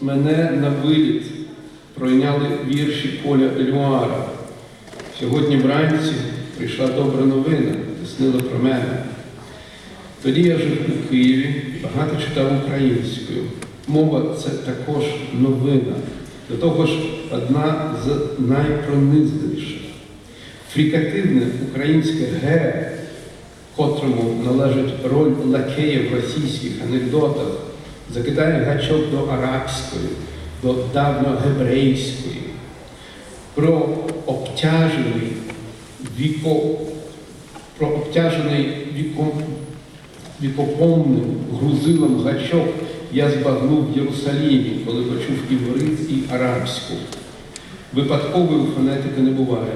мене на виліт пройняли вірші Поля Елюара. Сьогодні вранці прийшла добра новина, тиснила про мене. Тоді я жив у Києві, багато читав українською. Мова це також новина, до того ж одна з найпронизливіших. Фрікативне українське ге, котрому належить роль лакея в російських анекдотах, закидає гачок до арабської, до давньогебрейської, про обтяжений віко, про обтяжений віком, вікопомним грузилом гачок я збагнув в Єрусалімі, коли почув іврит і арабську. Випадкової у фонетики не буває.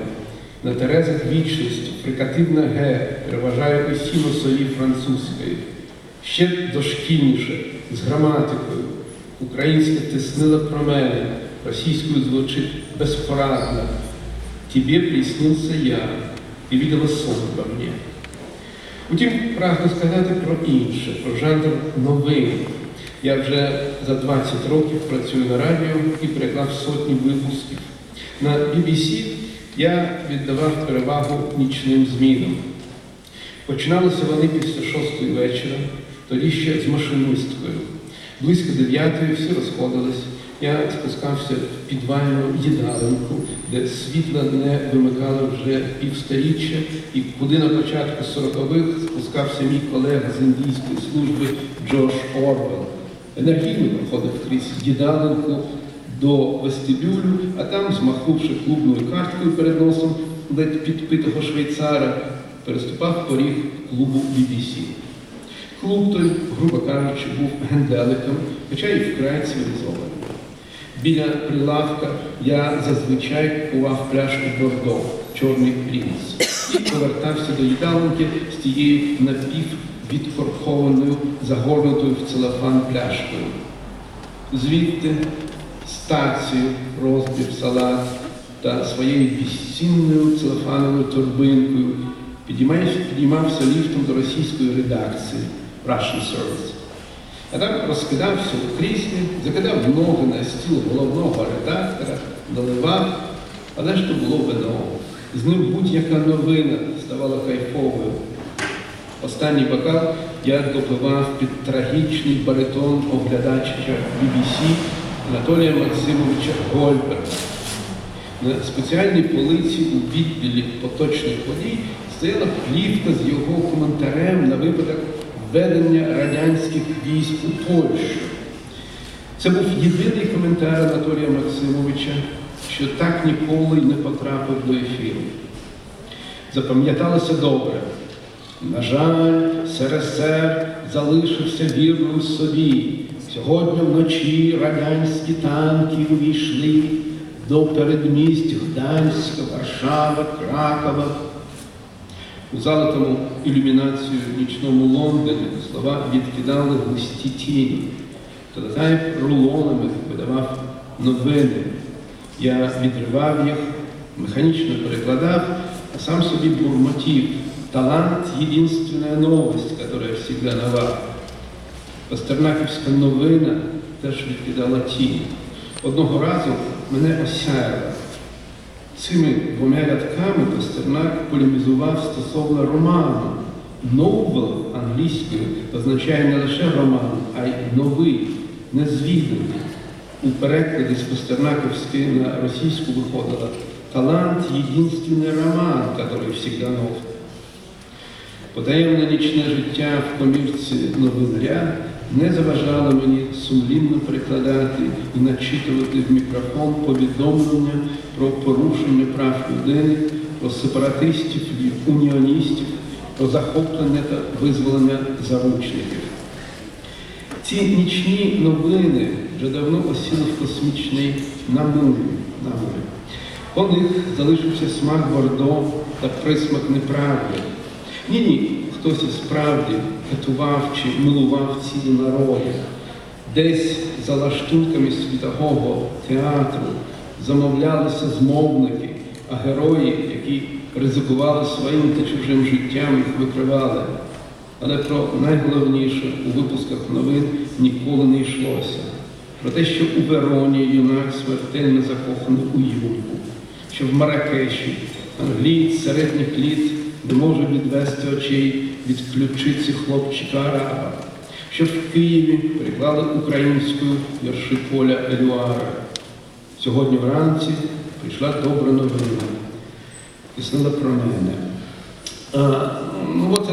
На терезах вічності фрикативна Г переважає усі носові французької. Ще дошкільніше, з граматикою. Українська тиснила про мене, російською звучить безпорадно. Тебе приснился я, і видела сон мне. Утім, прагну сказати про інше, про жанр новин. Я вже за 20 років працюю на радіо і переклав сотні випусків. На BBC я віддавав перевагу нічним змінам. Починалися вони після шостої вечора, тоді ще з машинисткою. Близько дев'ятої всі розходились. Я спускався в підвальну їдалинку, де світла не вимикали вже півсторіччя, і куди на початку сорокових спускався мій колега з індійської служби Джош Орвел. Енергійно проходив крізь їдалинку до вестибюлю, а там, змахнувши клубною карткою перед носом ледь підпитого швейцара, переступав поріг клубу BBC. Клуб той, грубо кажучи, був генделиком, хоча й вкрай цивілізований. Біля прилавка я зазвичай купував пляшку Бордо, чорний принц, і повертався до їдалинки з тією напіввідкорхованою, загорнутою в целофан пляшкою. Звідти стацію, розбір, салат та своєю безцінною целофановою торбинкою підіймався ліфтом до російської редакції Russian Service. А там розкидався у кріслі, закидав ноги на стіл головного редактора, доливав, але ж то було вино. З ним будь-яка новина ставала кайфовою. Останній бокал я допивав під трагічний баритон оглядача BBC Анатолія Максимовича Гольберга. На спеціальній полиці у відділі поточних подій стояла плівка з його коментарем на випадок введення радянських військ у Польщу. Це був єдиний коментар Анатолія Максимовича, що так ніколи й не потрапив до ефіру. Запам'яталося добре. На жаль, СРСР залишився вірним собі. Сьогодні вночі радянські танки увійшли до передмість Гданська, Варшава, Кракова. У залитому ілюмінацію нічному Лондоні слова відкидали густі тіні. Телетайп рулонами видавав новини. Я відривав їх, механічно перекладав, а сам собі бурмотів. Талант – единственная новость, которая всегда нова. Пастернаківська новина теж відкидала тінь. Одного разу мене осяяло. Цими двома рядками Пастернак полемізував стосовно роману. Новел англійською означає не лише роман, а й новий, незвіданий. У перекладі з Пастернаковської на російську виходило «Талант – единственный роман, который всегда нов». Потаємне нічне життя в комірці новинаря не заважало мені сумлінно перекладати і начитувати в мікрофон повідомлення про порушення прав людини, про сепаратистів і уніоністів, про захоплення та визволення заручників. Ці нічні новини вже давно осіли в космічний намулі. По них залишився смак бордо та присмак неправди. Ні, ні, хтось і справді катував чи милував цілі народи. Десь за лаштунками світового театру замовлялися змовники, а герої, які ризикували своїм та чужим життям, їх викривали. Але про найголовніше у випусках новин ніколи не йшлося. про те, що у Вероні юнак смертельно закоханий у Юльку, що в Маракеші англієць середніх літ не може відвести очей від ключиці хлопчика араба, що в Києві приклали українською вірші поля Елюара. Сьогодні вранці прийшла добра новина. Існила про мене. А, ну, от